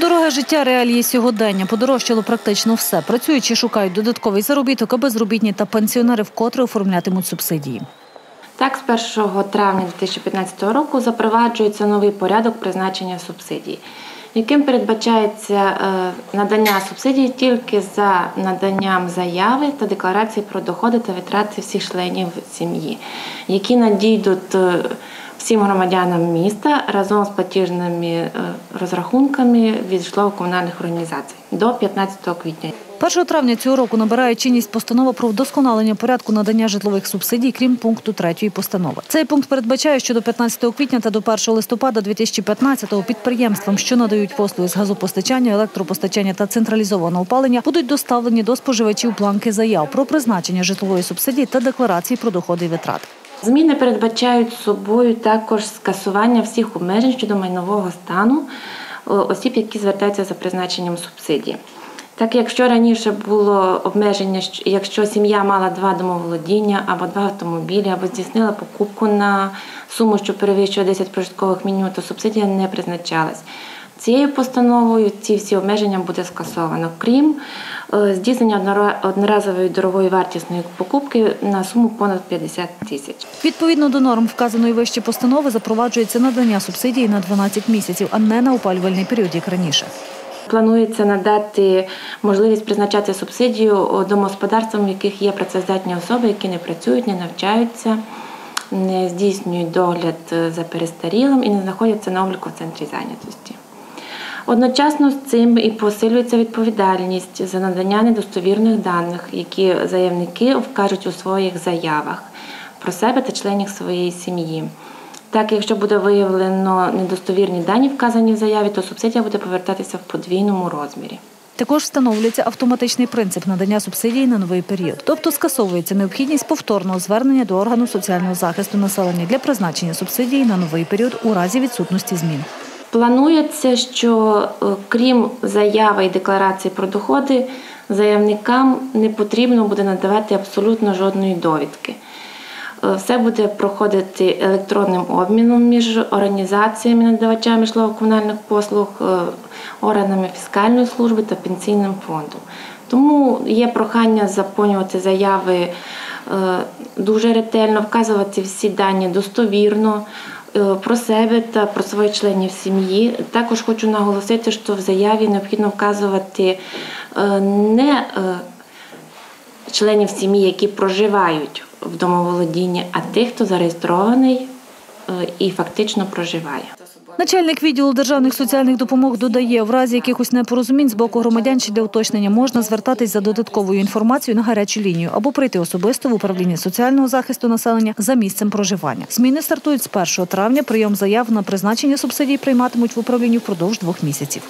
Дороге життя, реалії сьогодення. Подорожчало практично все. Працюючи, шукають додатковий заробіток, а безробітні та пенсіонери вкотре оформлятимуть субсидії. Так, з 1 травня 2015 року запроваджується новий порядок призначення субсидій, яким передбачається е, надання субсидій тільки за наданням заяви та декларації про доходи та витрати всіх членів сім'ї, які надійдуть е, всім громадянам міста разом з платіжними е, розрахунками від житлово-комунальних організацій до 15 квітня. 1 травня цього року набирає чинність постанова про вдосконалення порядку надання житлових субсидій, крім пункту 3 постанови. Цей пункт передбачає, що до 15 квітня та до 1 листопада 2015-го підприємствам, що надають послуги з газопостачання, електропостачання та централізованого опалення, будуть доставлені до споживачів планки заяв про призначення житлової субсидії та декларації про доходи і витрати. Зміни передбачають собою також скасування всіх обмежень щодо майнового стану е, осіб, які звертаються за призначенням субсидії. Так, якщо раніше було обмеження, якщо сім'я мала два домоволодіння або два автомобілі, або здійснила покупку на суму, що перевищує 10 прожиткових мінімумів, то субсидія не призначалась. Цією постановою ці всі обмеження буде скасовано, крім е, здійснення одноразової дорогої вартісної покупки на суму понад 50 тисяч. Відповідно до норм вказаної вище постанови запроваджується надання субсидії на 12 місяців, а не на опалювальний період, як раніше. Планується надати можливість призначати субсидію домогосподарствам, в яких є працездатні особи, які не працюють, не навчаються, не здійснюють догляд е, за перестарілим і не знаходяться на обліку в центрі зайнятості. Одночасно з цим і посилюється відповідальність за надання недостовірних даних, які заявники вкажуть у своїх заявах про себе та членів своєї сім'ї. Так, якщо буде виявлено недостовірні дані, вказані в заяві, то субсидія буде повертатися в подвійному розмірі. Також встановлюється автоматичний принцип надання субсидій на новий період, тобто скасовується необхідність повторного звернення до органу соціального захисту населення для призначення субсидії на новий період у разі відсутності змін. Планується, що е, крім заяви і декларації про доходи, заявникам не потрібно буде надавати абсолютно жодної довідки. Е, Все буде проходити електронним обміном між організаціями надавачами житлово-комунальних послуг, е, органами фіскальної служби та пенсійним фондом. Тому є прохання заповнювати заяви дуже ретельно, вказувати всі дані достовірно про себе та про своїх членів сім'ї. Також хочу наголосити, що в заяві необхідно вказувати е, не е, членів сім'ї, які проживають в домоволодінні, а тих, хто зареєстрований е, і фактично проживає. Начальник відділу державних соціальних допомог додає, в разі якихось непорозумінь з боку громадян чи для уточнення можна звертатись за додатковою інформацією на гарячу лінію або прийти особисто в управління соціального захисту населення за місцем проживання. Зміни стартують з 1 травня. Прийом заяв на призначення субсидій прийматимуть в управлінні впродовж двох місяців.